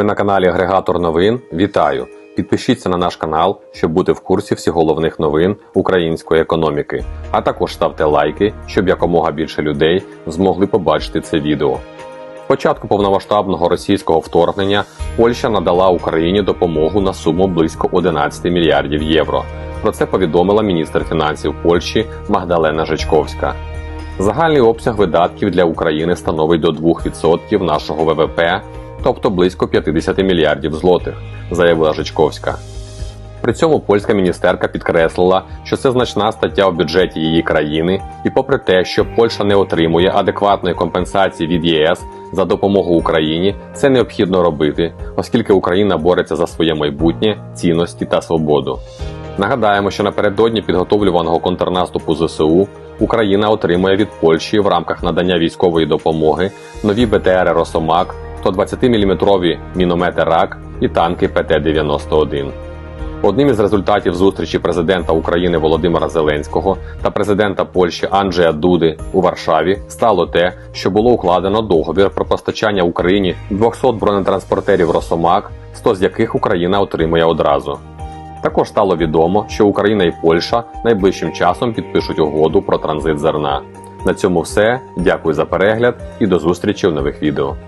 Ви на каналі Агрегатор новин. Вітаю! Підпишіться на наш канал, щоб бути в курсі всіх головних новин української економіки. А також ставте лайки, щоб якомога більше людей змогли побачити це відео. З початку повномасштабного російського вторгнення Польща надала Україні допомогу на суму близько 11 мільярдів євро. Про це повідомила міністр фінансів Польщі Магдалена Жичковська. Загальний обсяг видатків для України становить до 2% нашого ВВП, тобто близько 50 мільярдів злотих, заявила Жичковська. При цьому польська міністерка підкреслила, що це значна стаття у бюджеті її країни, і попри те, що Польща не отримує адекватної компенсації від ЄС за допомогу Україні, це необхідно робити, оскільки Україна бореться за своє майбутнє, цінності та свободу. Нагадаємо, що напередодні підготовлюваного контрнаступу ЗСУ Україна отримує від Польщі в рамках надання військової допомоги нові БТР Росомак, 120-мм міномети РАК і танки ПТ-91. Одним із результатів зустрічі президента України Володимира Зеленського та президента Польщі Анджея Дуди у Варшаві стало те, що було укладено договір про постачання Україні 200 бронетранспортерів Росомак, 100 з яких Україна отримує одразу. Також стало відомо, що Україна і Польща найближчим часом підпишуть угоду про транзит зерна. На цьому все. Дякую за перегляд і до зустрічі в нових відео.